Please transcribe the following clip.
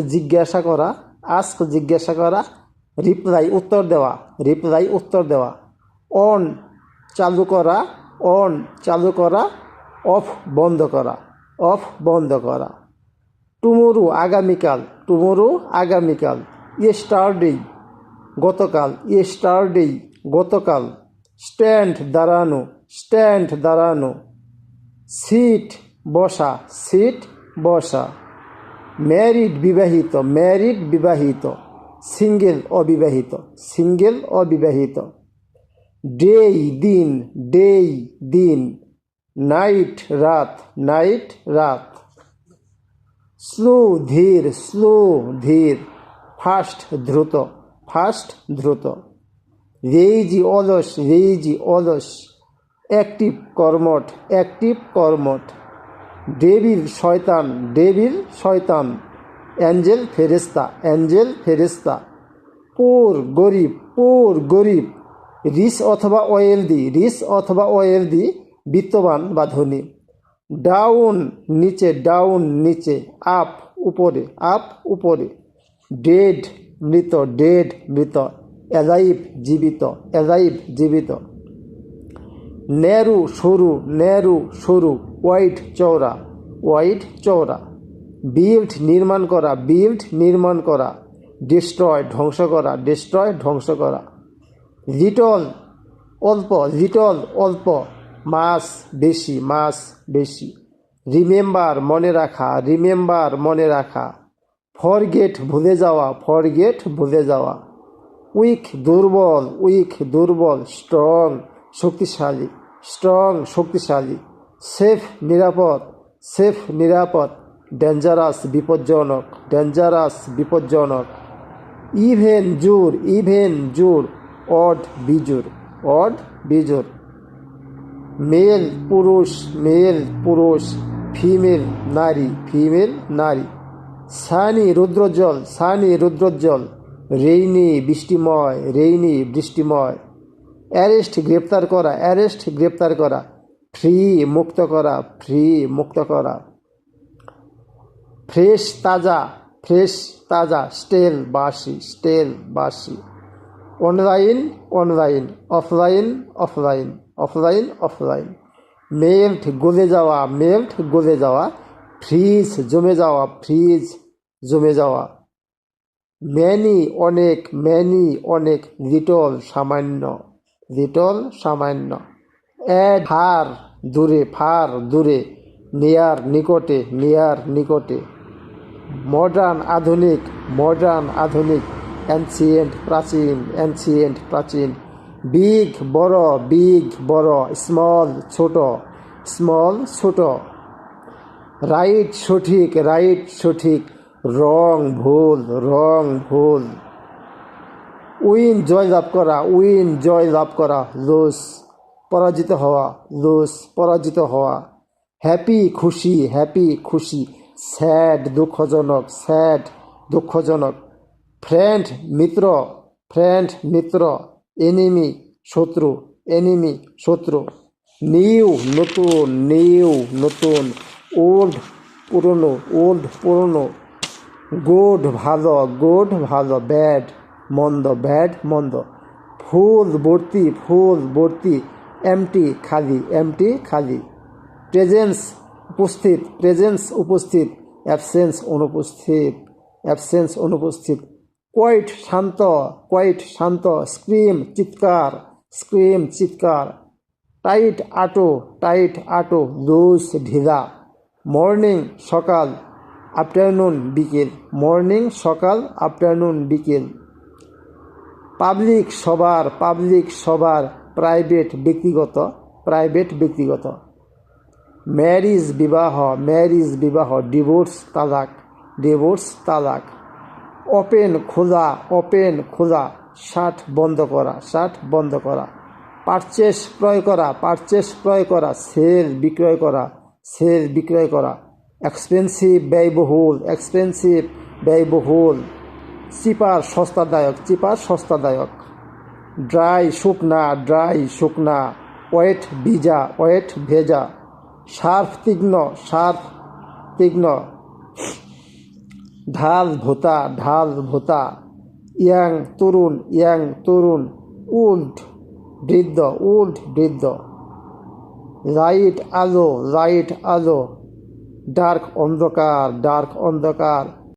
জিজ্ঞাসা করা, আস্ক জিজ্ঞাসা করা, রিপ্লাই উত্তর দেওয়া, রিপ্লাই উত্তর দেওয়া। অন চালু করা, অন চালু করা, অফ বন্ধ করা, অফ বন্ধ করা। টুমরু আগামীকাল টুমরু আগামীকাল। ইয়েস্টারডে গতকাল। ইয়েস্টারডে গতকাল। স্ট্যান্ড দাঁড়ানো স্ট্যান্ড দাঁড়ানো। সিট বসা সিট বসা। ম্যারিড বিবাহিত ম্যারিড বিবাহিত সিঙ্গেল অবিবাহিত সিঙ্গেল অবিবাহিত। ডেই দিন ডেই দিন নাইট রাত নাইট রাত। স্লো ধীর স্লো ধীর ফাস্ট দ্রুত ফাস্ট দ্রুত। রেইজি অলস রেইজি অলস অ্যাক্টিভ কর্মঠ অ্যাক্টিভ কর্মঠ। ডেভিল শয়তান ডেভিল শয়তান, অ্যাঞ্জেল ফেরেস্তা অ্যাঞ্জেল ফেরেস্তা পোর গরিব পোর গরিব, রিস অথবা ওয়েলদি রিস অথবা ওয়েলদি বিত্তবান বা ধনী। ডাউন নিচে ডাউন নিচে, আপ উপরে আপ উপরে। ডেড মৃত ডেড মৃত, অ্যালাইভ জীবিত অ্যালাইভ জীবিত। নেরু সরু নেরু সরু ওয়াইড চওড়া ওয়াইড চওড়া। বিল্ড নির্মাণ করা, বিল্ড নির্মাণ করা। ডিস্ট্রয় ধ্বংস করা, ডিস্ট্রয় ধ্বংস করা। লিটল, অল্প লিটল, অল্প, মাস বেশি মাস বেশি। রিমেম্বার মনে রাখা, রিমেম্বার মনে রাখা। ফরগেট ভুলে যাওয়া, ফরগেট ভুলে যাওয়া। উইক দুর্বল উইক দুর্বল, স্ট্রং, শক্তিশালী। স্ট্রং, শক্তিশালী, সেফ, নিরাপদ সেফ, নিরাপদ, ডেঞ্জারাস, বিপজ্জনক ডেঞ্জারাস, বিপজ্জনক। ইভেন জোর ইভেন জোর, অড বিজুর অড বিজুর। মেল পুরুষ মেল পুরুষ, ফিমেল নারী ফিমেল নারী। সানি রুদ্রজল সানি রুদ্রজল, রেইনি বৃষ্টিময় রেইনি বৃষ্টিময়। অ্যারেস্ট, গ্রেপ্তার করা। অ্যারেস্ট, গ্রেপ্তার করা। ফ্রি, মুক্ত করা। ফ্রি, মুক্ত করা। ফ্রেশ, তাজা। ফ্রেশ, তাজা। স্টেল, বাসি। স্টেল, বাসি। Online online. Offline offline. Offline offline. Melt গলে যাওয়া। মেল্ট গলে যাওয়া। ফ্রিজ জমে যাওয়া। ফ্রিজ জমে যাওয়া। ম্যানি অনেক ম্যানি অনেক লিটল সামান্য। লিটল, সামান্য। অ্যাড ফার দূরে ফার দূরে, নিয়ার নিকটে নিয়ার নিকটে। মডার্ন আধুনিক মডার্ন আধুনিক অ্যানসিয়েন্ট প্রাচীন অ্যানসিয়েন্ট প্রাচীন। বিগ বড় বিগ বড়, স্মল, ছোট স্মল, ছোট। রাইট সঠিক রাইট সঠিক। রং ভুল রং ভুল। উইন, জয় লাভ করা, উইন, জয় লাভ করা লুস পরাজিত হওয়া লুস পরাজিত হওয়া। হ্যাপি, খুশি হ্যাপি, খুশি, স্যাড, দুঃখজনক স্যাড, দুঃখজনক। ফ্রেন্ড, মিত্র ফ্রেন্ড, মিত্র, এনিমি, শত্রু এনিমি, শত্রু। নিউ, নতুন নিউ, নতুন, ওল্ড, পুরনো ওল্ড, পুরনো। গুড, ভালো গুড, ভালো, ব্যাড। মন্দ ব্যাড মন্দ। ফুল ভর্তি ফুল ভর্তি এমটি খালি এমটি খালি। প্রেজেন্স উপস্থিত প্রেজেন্স উপস্থিত অ্যাবসেন্স অনুপস্থিত অ্যাবসেন্স অনুপস্থিত। কোয়াইট শান্ত কোয়াইট শান্ত স্ক্রিম চিৎকার স্ক্রিম চিৎকার। টাইট আটো টাইট আটো লুজ ঢিলা। মর্নিং সকাল আফটারনুন বিকেল। মর্নিং সকাল আফটারনুন বিকেল। পাবলিক সবার পাবলিক সবার প্রাইভেট ব্যক্তিগত প্রাইভেট ব্যক্তিগত। ম্যারিজ বিবাহ ম্যারিজ বিবাহ ডিভোর্স তালাক ডিভোর্স তালাক। ওপেন খোলা ওপেন খোলা শার্ট বন্ধ করা শার্ট বন্ধ করা। পারচেস ক্রয় করা পারচেস ক্রয় করা সেল বিক্রয় করা সেল বিক্রয় করা। এক্সপেন্সিভ ব্যয়বহুল এক্সপেন্সিভ ব্যয়বহুল। চিপার সস্তাদায়ক চিপার সস্তাদায়ক। ড্রাই শুকনা ড্রাই শুকনা, ওয়েট ভিজা, ওয়েট ভেজা সার্ফ তীক্ষ্ণ শার্প তীক্ষ্ণ। ঢাল ভোতা ঢাল ভোতা, ইয়াং তরুণ ইয়াং তরুণ উল্ড বৃদ্ধ উল্ড বৃদ্ধ। লাইট আলো লাইট আলো, ডার্ক অন্ধকার ডার্ক অন্ধকার।